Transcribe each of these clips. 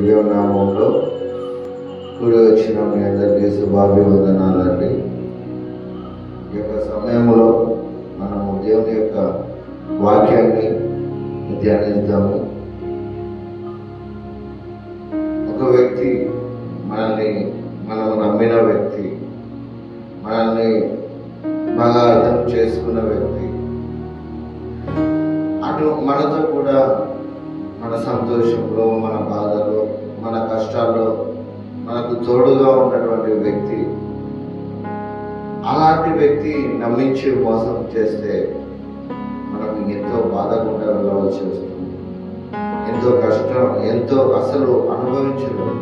దివ్య కూడి వచ్చిన మీ అందరికీ శుభాభివందనాలండి. ఈ యొక్క సమయంలో మనము దేవుని యొక్క వాక్యాన్ని ధ్యానిస్తాము. ఒక వ్యక్తి మనల్ని మనం నమ్మిన వ్యక్తి మనల్ని బాగా అర్థం చేసుకున్న వ్యక్తి అటు మనతో కూడా మన సంతోషంలో మన బాధలో మన కష్టాల్లో మనకు తోడుగా ఉన్నటువంటి వ్యక్తి అలాంటి వ్యక్తి నమ్మించి మోసం చేస్తే మనం ఎంతో బాధకుండా వెళ్ళవలసి వస్తుంది ఎంతో కష్టం ఎంతో అసలు అనుభవించడం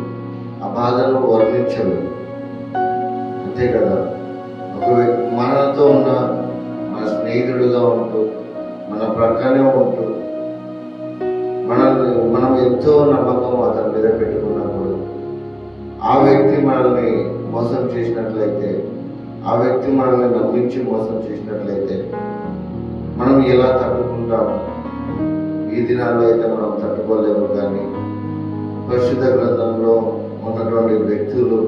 ఆ బాధను వర్ణించడం అంతే కదా? ఒక వ్యక్తి మనతో ఉన్న మన స్నేహితుడుగా ఉంటూ మన ప్రక్కనే ఉంటూ మనల్ని మోసం చేసినట్లయితే ఆ వ్యక్తి మనల్ని నమ్మించి మోసం చేసినట్లయితే మనం ఎలా తట్టుకుంటాం? ఈ దినాల్లో అయితే మనం తట్టుకోలేము కానీ పరిశుద్ధ గ్రంథంలో ఉన్నటువంటి వ్యక్తులు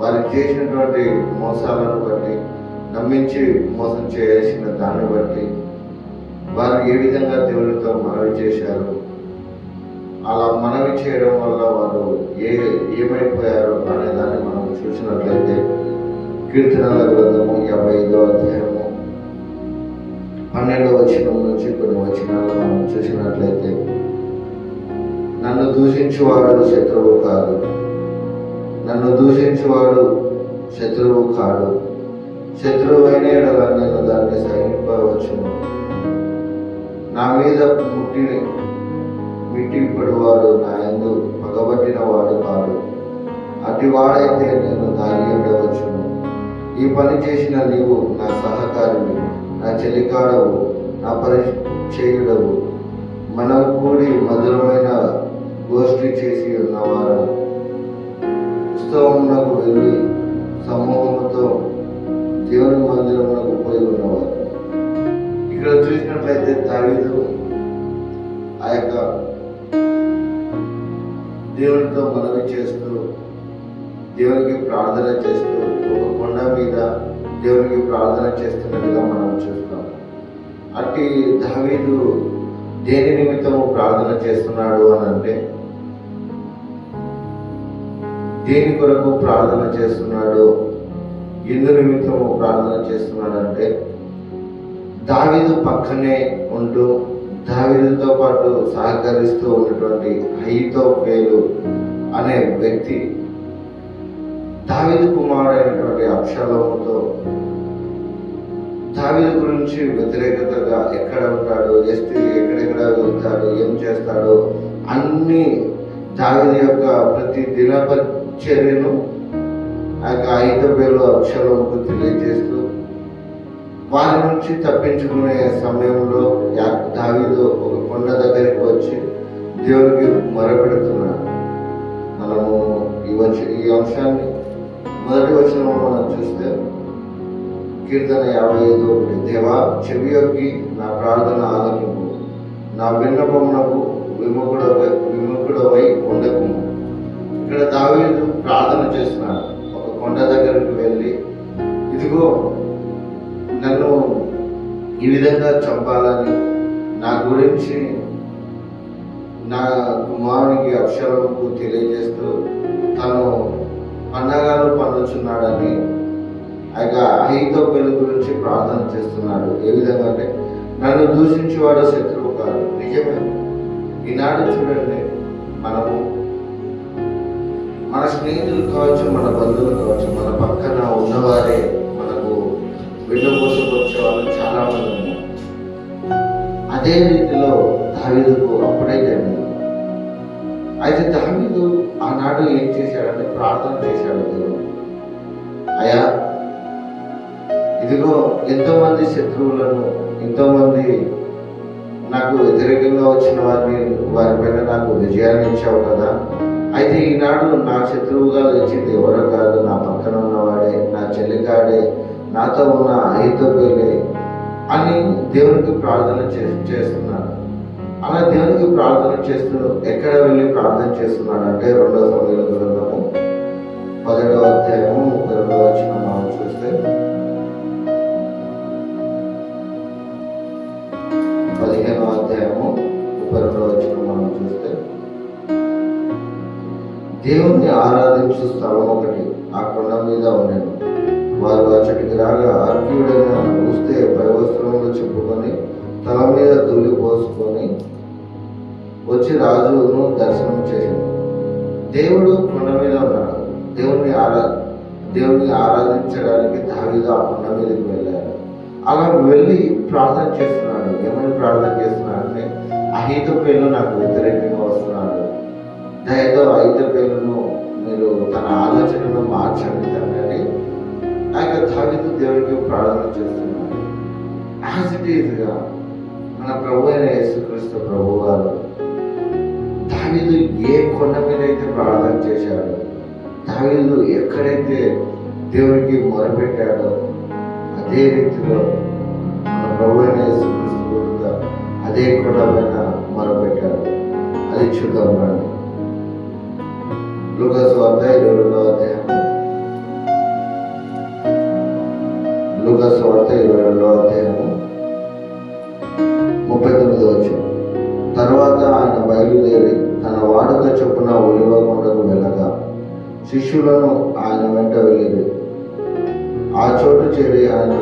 వారు చేసినటువంటి మోసాలను బట్టి నమ్మించి మోసం చేసిన దాన్ని బట్టి వారు ఏ విధంగా దేవునితో మనవి చేశారు? అలా మనవి చేయడం వల్ల వారు ఏ ఏమైపోయారు? చూసినట్లయితే కీర్తనల గ్రంథము యాభై ఐదో అధ్యాయము. పన్నెండవ వచనం నుంచి కొన్ని వచనాలు మనం చూసినట్లయితే నన్ను దూషించేవాడు శత్రువు కాదు నన్ను దూషించేవాడు శత్రువు కాడు. శత్రువు అయిన నేను దాన్ని సహింపవచ్చును. నా మీద ముట్టి మిట్టి పడువాడు నా ఎందు పగబట్టిన వాడు కాడు. వాడైతే నేను దాగి ఉండవచ్చును ఈ పని చేసిన నీవు నా సహకారివి నా చెలికాడవు నా పరిచయుడవు. మనం కూడి మధురమైన గోష్ఠి చేసి ఉన్నవారు ఉత్సవమునకు వెళ్ళి సమూహంతో దేవుని మందిరమునకు పోయి ఉన్నవారు. ఇక్కడ చూసినట్లయితే దావీదు ఆ యొక్క దేవునితో మనవి చేస్తూ దేవునికి ప్రార్థన చేస్తూ ఒక కొండ మీద దేవునికి ప్రార్థన చేస్తున్నట్టుగా మనం చూస్తాం అట్టి దావీదు దేని నిమిత్తము ప్రార్థన చేస్తున్నాడు అని అంటే దేని కొరకు ప్రార్థన చేస్తున్నాడు ఎందు నిమిత్తము ప్రార్థన చేస్తున్నాడు అంటే దావీదు పక్కనే ఉంటూ దావీదుతో పాటు సహకరిస్తూ ఉన్నటువంటి హైతో పేలు అనే వ్యక్తి దావీదు కుమారుడైనటువంటి అక్షలోముతో దావిదు గురించి వ్యతిరేకతగా ఎక్కడ ఉంటాడు ఎస్తి ఎక్కడెక్కడ వెళ్తాడు ఏం చేస్తాడు అన్ని దావిది యొక్క ప్రతి దినపచర్యను ఆ యొక్క ఐదు పేలు అక్షలోముకు తెలియజేస్తూ వారి నుంచి తప్పించుకునే సమయంలో దావిదు ఒక కొండ దగ్గరికి వచ్చి దేవునికి మొరపెడుతున్నాడు. మనము ఈ వచ్చ ఈ అంశాన్ని మొదటి వచ్చిన మనం చూస్తే కీర్తన యాభై ఐదు ఒకటి దేవా చెవి యొక్కి నా ప్రార్థన ఆలకింపు. నా విన్నపమునకు విముఖుడవై విముఖుడవై ఉండకు. ఇక్కడ దావీదు ప్రార్థన చేస్తున్నాడు. ఒక కొండ దగ్గరికి వెళ్ళి ఇదిగో నన్ను ఈ విధంగా చంపాలని నా గురించి నా కుమారునికి అక్షరముకు తెలియజేస్తూ తను పండగలు పండుచున్నాడని ఆ యొక్క ఐదో పెళ్ళి గురించి ప్రార్థన చేస్తున్నాడు. ఏ విధంగా అంటే నన్ను దూషించేవాడు శత్రువు కాదు. నిజమే. ఈనాడు చూడండి మనము మన స్నేహితులు కావచ్చు మన బంధువులు కావచ్చు మన పక్కన ఉన్నవారే మనకు బిడ్డ కోసం వచ్చే వాళ్ళు చాలా మంది ఉన్నారు. అదే రీతిలో దావీదుకు అప్పుడే జరిగింది. అయితే దావీదు ఆనాడు ఏం చేశాడంటే ప్రార్థన చేశాడు దేవుడు. అయ్యా ఇదిగో ఎంతో మంది శత్రువులను ఎంతో మంది నాకు వ్యతిరేకంగా వచ్చిన వారిని వారిపైన నాకు విజయాన్ని ఇచ్చావు కదా. అయితే ఈనాడు నా శత్రువుగా వచ్చింది ఎవరో కాదు నా పక్కన ఉన్నవాడే నా చెల్లికాడే నాతో ఉన్న ఐతోబేలే అని దేవునికి ప్రార్థన చే అలా దేవునికి ప్రార్థన చేస్తూ ఎక్కడ వెళ్ళి ప్రార్థన చేస్తున్నాడు అంటే రెండో సమయంలో గ్రంథము పదిహేడవ అధ్యాయము ముప్పై రెండవ వచ్చిన మనం చూస్తే. పదిహేనవ అధ్యాయము ముప్పై రెండవ వచ్చిన మనం చూస్తే. దేవుణ్ణి ఆరాధించు స్థలం ఒకటి ఆ కొండ మీద ఉండేను. వారు అచ్చటికి రాగా అర్క్యుడైన చూస్తే పైవస్త్రములు చెప్పుకొని తల మీద ధూళి పోసుకొని వచ్చి రాజును దర్శనం చేసింది దేవుడు కొండ మీద ఉన్నాడు. దేవుణ్ణి ఆరా దేవుణ్ణి ఆరాధించడానికి దావిగా ఆ కొండ మీదకి వెళ్ళాడు. అలా వెళ్ళి ప్రార్థన చేస్తున్నాడు. ఏమని ప్రార్థన చేస్తున్నాడంటే అహిత పేర్లు నాకు వ్యతిరేకంగా వస్తున్నాడు. దయతో ఐదు పేర్లను మీరు తన ఆలోచనను మార్చండి తండ్రి అని ఆ యొక్క దావీదు దేవుడికి ప్రార్థన చేస్తున్నాడు. యాజ్ ఇట్ ఈజ్గా మన ప్రభు అయిన యేసుక్రీస్తు ప్రభు గారు దావీదు ఏ కొండ మీద అయితే ప్రార్థన చేశాడో దావీదు ఎక్కడైతే దేవునికి మొరపెట్టాడో అదే రీతిలో మన ప్రభు కూడా అదే కొండ మీద మొరపెట్టాడు. అది చూద్దాం రండి. లూకాసు వార్త ఇరవై రెండవ అధ్యాయం. లుగ వార్త ఇరవై రెండవ అధ్యాయము ముప్పై తొమ్మిది వచ్చాం తర్వాత ఆయన బయలుదేరి తన వాడుక చొప్పున ఒలివ కొండకు వెళ్ళగా శిష్యులను ఆయన వెంట వెళ్ళిరి. ఆ చోటు చేరి ఆయన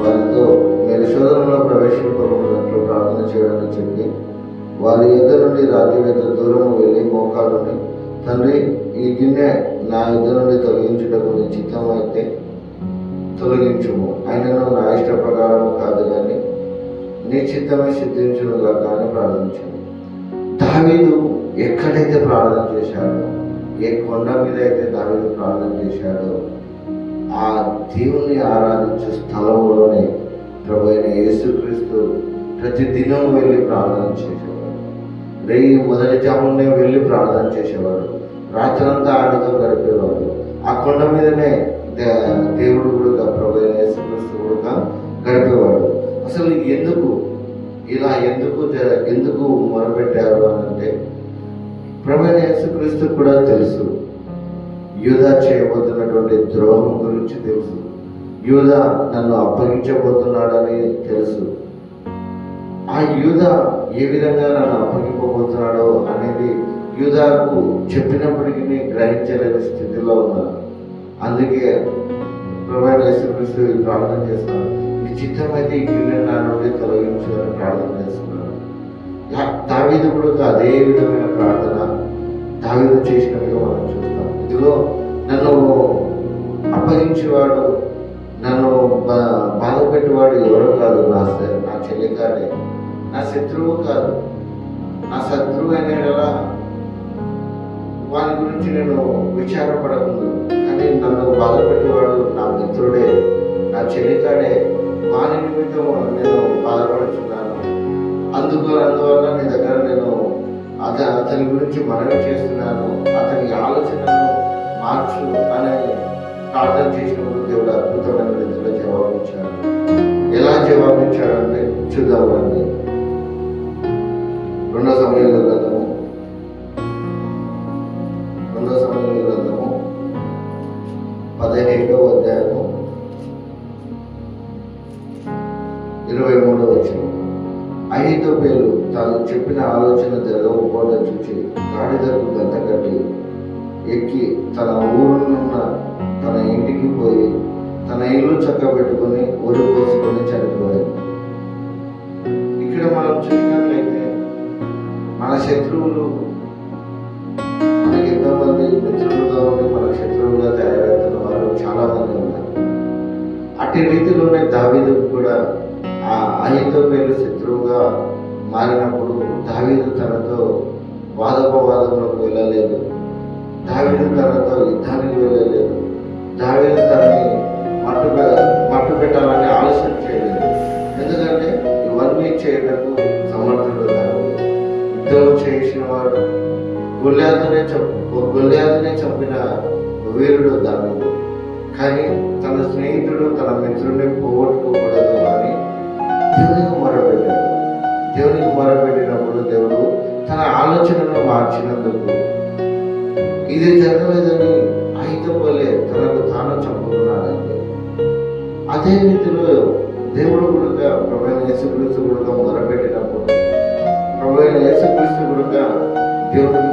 వారితో మీరు శోధనలో ప్రవేశింపకున్నట్లు ప్రార్థన చేయడానికి చెప్పి వారి యుద్ధ నుండి రాత్రి వేత దూరం వెళ్ళి మోకాలుని తండ్రి ఈ గిన్నె నా యుద్ధ నుండి తొలగించుటకు నీ చిత్తం అయితే తొలగించుము. ఆయనను నా ఇష్ట ప్రకారం కాదు కానీ నీ చిత్తమే సిద్ధించునుగా కానీ ప్రార్థించాడు దావీదు ఎక్కడైతే ప్రార్థన చేశాడో ఏ కొండ మీద అయితే దావీదు ప్రార్థన చేశాడో ఆ దేవుని ఆరాధించే స్థలంలోనే ప్రభు అయిన యేసుక్రీస్తు ప్రతి దినం వెళ్ళి ప్రార్థన చేసేవాడు. రేయి మొదటి జామునే వెళ్ళి ప్రార్థన చేసేవాడు. రాత్రంతా ఆయనతో గడిపేవాడు. ఆ కొండ మీదనే దే- దేవుడు కూడా ప్రభు అయిన యేసుక్రీస్తు కూడా గడిపేవాడు. అసలు ఎందుకు ఇలా ఎందుకు ఎందుకు మొరపెట్టారు అని అంటే ప్రభు యేసుక్రీస్తు కూడా తెలుసు. యూదా చేయబోతున్నటువంటి ద్రోహం గురించి తెలుసు. యూదా నన్ను అప్పగించబోతున్నాడని తెలుసు. ఆ యూద ఏ విధంగా నన్ను అప్పగింపబోతున్నాడో అనేది యూదాకు చెప్పినప్పటికీ గ్రహించలేని స్థితిలో ఉన్నాను అందుకే ప్రొవైడ్ యేసుక్రీస్తు ప్రార్థన చేస్తాను. చిత్తమైతే చిత్తం ఈ గిన్నె నా నుండి తొలగించాలని ప్రార్థన చేస్తున్నాను. యా- దావీదు కూడా అదే విధమైన ప్రార్థన దావీదు చేసినట్టుగా మనం చూస్తాం. ఇదిగో నన్ను అప్పగించేవాడు నన్ను బాధ పెట్టేవాడు ఎవరు కాదు నా నా చెల్లి కాదే నా శత్రువు కాదు. నా శత్రువు అనేలా వాని గురించి నేను విచారపడకుండా కానీ నన్ను బాధ పెట్టేవాడు నా మిత్రుడే నా చెల్లికాడే. వాని నిమిత్తం నేను బాధపడుతున్నాను అందుకు అందువల్ల నీ దగ్గర నేను అతని అతని గురించి మనవి చేస్తున్నాను. అతని ఆలోచనను మార్చు అని ప్రార్థన చేసినప్పుడు దేవుడు అద్భుతమైన రీతిలో జవాబిచ్చాడు. ఎలా జవాబిచ్చాడంటే చూద్దామండి రెండో సమయంలో గ్రంథము. రెండో సమయంలో గ్రంథము. పదిహేడో అధ్యాయము. ఇరవై మూడవ వచ్చిన ఐదో పేరు తాను చెప్పిన ఆలోచన జరగకపోవడం చూసి గాడిదకు గంత కట్టి ఎక్కి తన ఊరునున్న తన ఇంటికి పోయి తన ఇల్లు చక్కబెట్టుకుని ఊరి పోసుకొని చనిపోయాడు. ఇక్కడ మనం చూసినట్లయితే మన శత్రువులు మనకి ఎంతో మంది మిత్రులుగా ఉండి మన శత్రువులుగా తయారవుతున్న వారు చాలా మంది ఉన్నారు. అట్టి రీతిలోనే దావీదు కూడా ఆ అహితోపేలు పేరు శత్రువుగా మారినప్పుడు దావీదు తనతో వాదోపవాదంలోకి వెళ్ళలేదు. దావీదు తనతో యుద్ధానికి వెళ్ళలేదు. దావీదు తనని మట్టు పె- మట్టు పెట్టాలని ఆలోచన చేయలేదు. ఎందుకంటే ఇవన్నీ చేయటకు సమర్థుడు యుద్ధం చేసిన వాడు గొల్లాతనే చంపు చంపిన వీరుడు దావీదు. కానీ తన స్నేహితుడు తన మిత్రుడిని పోగొట్టుకోకూడదు. మార్చినందుకు. ఇది జరగలేదని అయితపోలే తనకు తాను చంపుకున్నాడంటే అదే రీతిలో దేవుడు కూడా ప్రభైన యేసుక్రీస్తు కూడా మొదలుపెట్టినప్పుడు ప్రభైన యేసుక్రీస్తు కూడా దేవుడు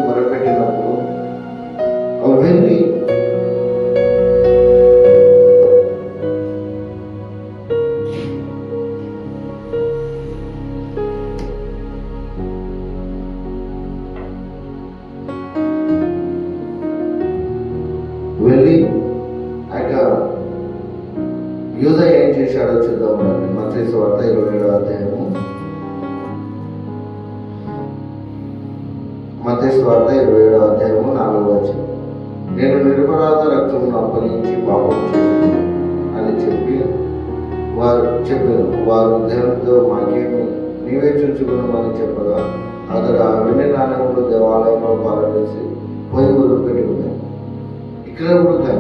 చెప్పారు. వారు దేవునితో మాకేమి నీవే చూచుకున్నామని చెప్పగా అతడు ఆ వెండి నాణ్యములు దేవాలయంలో పారవేసి పోయి గురు పెట్టుకున్నాను ఇక్కడ కూడా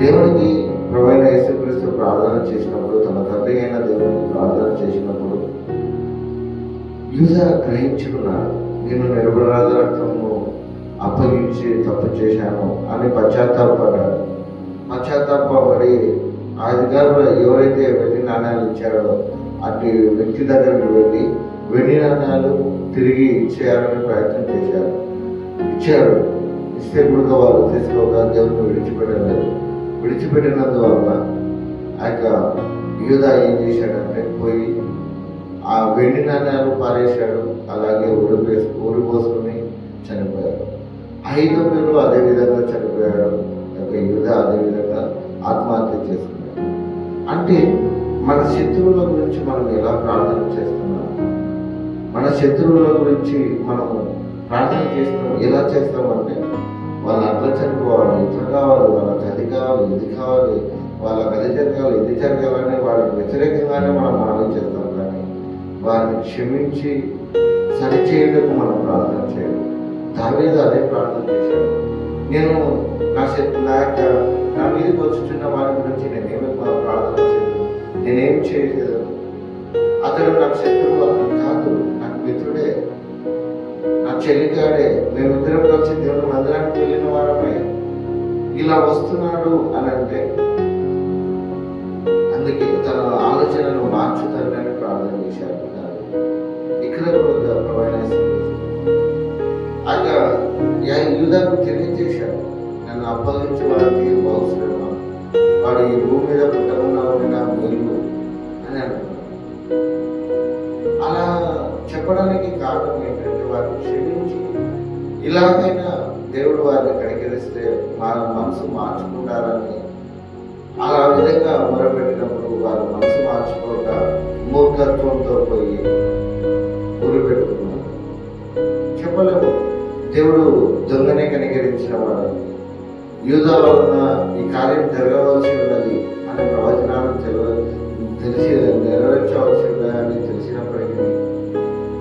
దేవునికి ప్రవైన యేసుక్రీస్తు ప్రార్థన చేసినప్పుడు తన తండ్రి అయిన దేవునికి ప్రార్థన చేసినప్పుడు యూజ గ్రహించుకున్నాడు నేను నిరపరాధ అప్పగించి తప్పు చేశాను అని పశ్చాత్తాపడ్డాడు పశ్చాత్తాపడి ఆ అధికారులు ఎవరైతే నాణాలు నాణ్యాలు ఇచ్చారో అటు వ్యక్తి దగ్గరకు వెళ్ళి వెండి నాణ్యాలు తిరిగి ఇచ్చేయాలని ప్రయత్నం చేశారు. ఇచ్చారు. ఇస్తే కూడా వారు తీసుకోక దేవుని విడిచిపెట్టలేదు. విడిచిపెట్టినందువల్ల ఆ యొక్క యూదా ఏం చేశాడంటే పోయి ఆ వెండి నాణ్యాలు పారేశాడు. అలాగే ఊరిపేసి ఊరు పోసుకుని చనిపోయాడు. ఐదు పేరు అదే విధంగా చనిపోయాడు. యొక్క యూదా అదే విధంగా ఆత్మహత్య చేసుకున్నాడు. అంటే మన శత్రువుల గురించి మనం ఎలా ప్రార్థన చేస్తున్నాం? మన శత్రువుల గురించి మనము ప్రార్థన చేస్తాం ఎలా చేస్తామంటే వాళ్ళు అట్లా చనిపోవాలి ఇట్లా కావాలి వాళ్ళకి అది కావాలి ఇది కావాలి వాళ్ళకి అది జరగాలి ఇది జరగాలని వాళ్ళకి వ్యతిరేకంగానే మనం ఆలోచిస్తాం కానీ వారిని క్షమించి సరిచేయటకు మనం ప్రార్థన చేయాలి దావీదు అదే ప్రార్థన చేశాను నేను నా శత్రు నా యొక్క నా మీదకి వచ్చిన వారి గురించి నేనేమి ప్రార్థన నేనేం చేయలేదు. అతడు నాకు శత్రువు అతను కాదు నాకు మిత్రుడే. నా చెల్లిగాడే మేమిద్దరం కలిసి దేవుడు మందిరానికి వెళ్ళిన వారమే. ఇలా వస్తున్నాడు అని అంటే అందుకే తన ఆలోచనను మార్చుతానని ప్రార్థన చేశారు ఇక్కడ కూడా ప్రయాణ ఆయన యూదాకు తెలియజేశాడు నన్ను అప్పగించి వాళ్ళకి అవసరమా వాడు ఈ భూమి మీద పుట్టకుండా ఉండిన అని అనుకున్నాడు అలా చెప్పడానికి కారణం ఏంటంటే వారిని క్షమించి. ఇలాగైనా దేవుడు వారిని కనికరిస్తే మన మనసు మార్చుకుంటారని. అలా విధంగా మొరపెట్టినప్పుడు వారు మనసు మార్చుకోక మూర్ఖత్వంతో పోయి ఊరు పెట్టుకున్నారు. చెప్పలేము. దేవుడు దొంగనే కనికరించిన వాడు. యూదాలో ఉన్న ఈ కార్యం జరగవలసి ఉన్నది అనే ప్రవచనాలు తెలియ తెలిసి నెరవేర్చవలసి అని తెలిసినప్పటికీ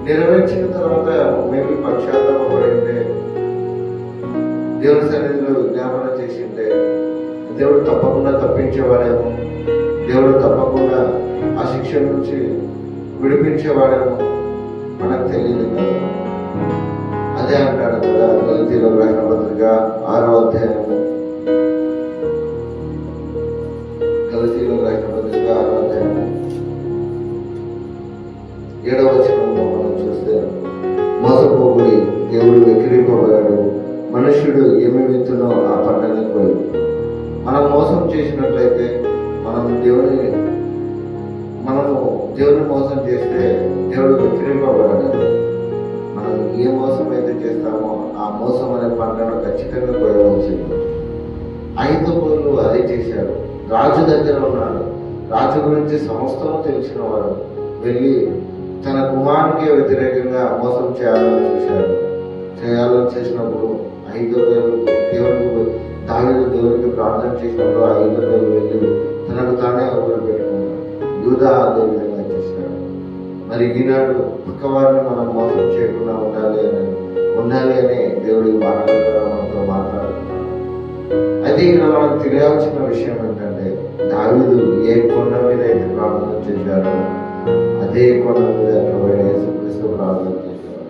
నెరవేర్చిన తర్వాత మేము పశ్చాత్తాపడింటే దేవుని సన్నిధిలో విజ్ఞాపన చేసింటే దేవుడు తప్పకుండా తప్పించేవాడేమో దేవుడు తప్పకుండా ఆ శిక్ష నుంచి విడిపించేవాడేమో మనకు తెలియదు. కదా అదే అంటాడు కదా గలతీలో రాసిన పత్రిక ఆరో అధ్యాయము. దేవుడు మనం ఏ మోసం అయితే చేస్తామో ఆ మోసం అనే పంటను ఖచ్చితంగా కోయవలసింది ఐదు పూర్లు అదే చేశారు రాజు దగ్గర ఉన్నాడు. రాజు గురించి సమస్తము తెలిసిన వారు వెళ్ళి తన కుమారునికి వ్యతిరేకంగా మోసం చేయాలని చూశారు చేయాలని చేసినప్పుడు ఐదు వేలు దేవుడికి దావిదు దేవుడికి ప్రార్థన చేసినప్పుడు ఆ ఐదు వేలు వెళ్ళి తనకు తానే ఒకరు పెట్టుకున్నాడు యూదా దేవుడు మరి ఈనాడు పక్కవారిని మనం మోసం చేయకుండా ఉండాలి అని ఉండాలి అని దేవుడి మాటల ద్వారా మనతో మాట్లాడుతున్నాడు అయితే ఇక్కడ మనకు తెలియాల్సిన విషయం ఏంటంటే దావిదు ఏ కొండ మీద అయితే ప్రార్థన చేశారో అదే కొండ మీద ప్రభువైన యేసుక్రీస్తు ప్రార్థన చేశారు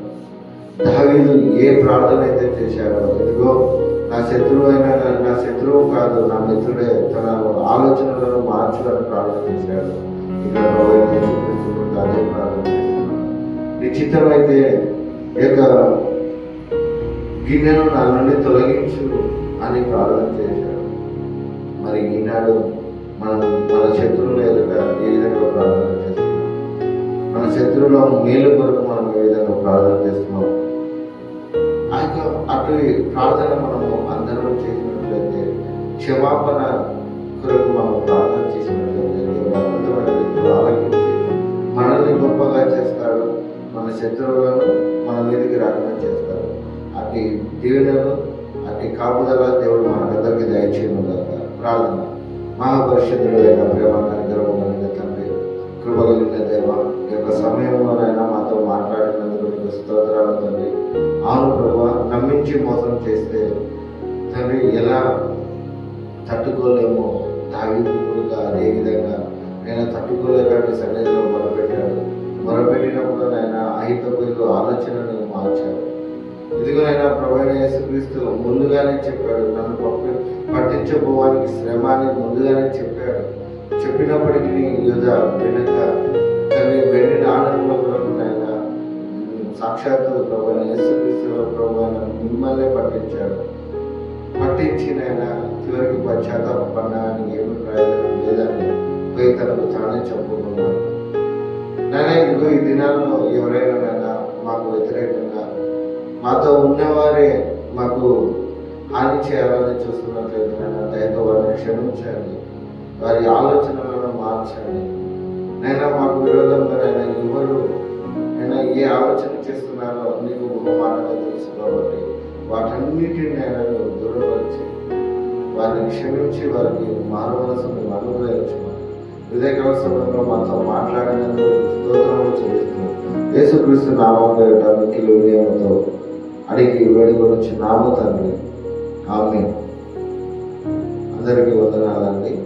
దావిదు ఏ ప్రార్థన అయితే చేశారో ఇదిగో నా శత్రువు అయినా నా- నా శత్రువు కాదు నా మిత్రుడే తన ఆలోచనలను మార్చాలని ప్రార్థన చేశాడు. నిశ్చితమైతే ఈ యొక్క గిన్నెను నా నుండి తొలగించు అని ప్రార్థన చేశాడు. మరి ఈనాడు మనం మన శత్రువులు ఎదుట ఏ విధంగా ప్రార్థన చేస్తున్నాం? మన శత్రువుల మేలు కొరకు మనం ఏ విధంగా ప్రార్థన చేస్తున్నాం? ఆ యొక్క అటు ప్రార్థన మనము అందరం చేసినట్లయితే క్షమాపణ కొరకు మనం ప్రార్థన చేసినట్లయితే ఆలకించి మనల్ని గొప్పగా చేస్తాడు మన శత్రువులను మన మీదకి రాకుండా చేస్తాడు. అతి దీవెనలు అతి కాపుదల దేవుడు మన గద్దరికి దయచేయను ప్రార్థన. మహాపరిషత్తుడైన ప్రేమ కనికరము కలిగిన తండ్రి కృప కలిగిన దేవ ఈ యొక్క సమయంలోనైనా మాతో మాట్లాడినందుకు మీకు స్తోత్రాలు తండ్రి. అవును ప్రభా నమ్మించి మోసం చేస్తే తండ్రి ఎలా తట్టుకోలేమో తాగి అదే విధంగా నేను తట్టుకోలేక సన్నిధిలో మొరపెట్టాడు. మొరపెట్టినప్పుడు ఆయన ఐదు ఆలోచనను మార్చాడు. ఇదిగోనైనా ప్రభైన యేసుక్రీస్తు ముందుగానే చెప్పాడు నన్ను పంపి పట్టించబోవానికి శ్రమ అని ముందుగానే చెప్పాడు. చెప్పినప్పటికీ యుధ వెనుక తల్లి వెండి ఆనందంలో కొరకు ఆయన. సాక్షాత్తు ప్రభైన యేసుక్రీస్తు ప్రభు మిమ్మల్ని పట్టించాడు. పట్టించిన ఆయన చివరికి పశ్చాత్తాపడినానికి ఏమి ప్రయోజనం లేదని పోయి తనకు తానే చెప్పుకున్నాడు నాయన ఇదిగో ఈ దినాల్లో ఎవరైనా నాయన మాకు వ్యతిరేకంగా మాతో ఉన్నవారే మాకు హాని చేయాలని చూస్తున్నట్లయితే నాయన దయతో వారిని క్షమించండి. వారి ఆలోచనలను మార్చండి. నైనా మాకు విరోధంగా నైనా ఎవరు నేను ఏ ఆలోచన చేస్తున్నారో నీకు బహుమానంగా తెలుసు కాబట్టి వాటన్నిటిని నేను దూరపరిచి వారిని క్షమించి వారికి మానవలసిన మేము అనుగ్రహించమని వివేకాల సమయంలో మాతో మాట్లాడినందుకు స్తోత్రములు చెల్లిస్తున్నాం. యేసుక్రీస్తు నామం పేరిట మిక్కిలి వినయంతో అడిగి వేడుకొని నామ తండ్రి. ఆమె అందరికీ వందనాలండి.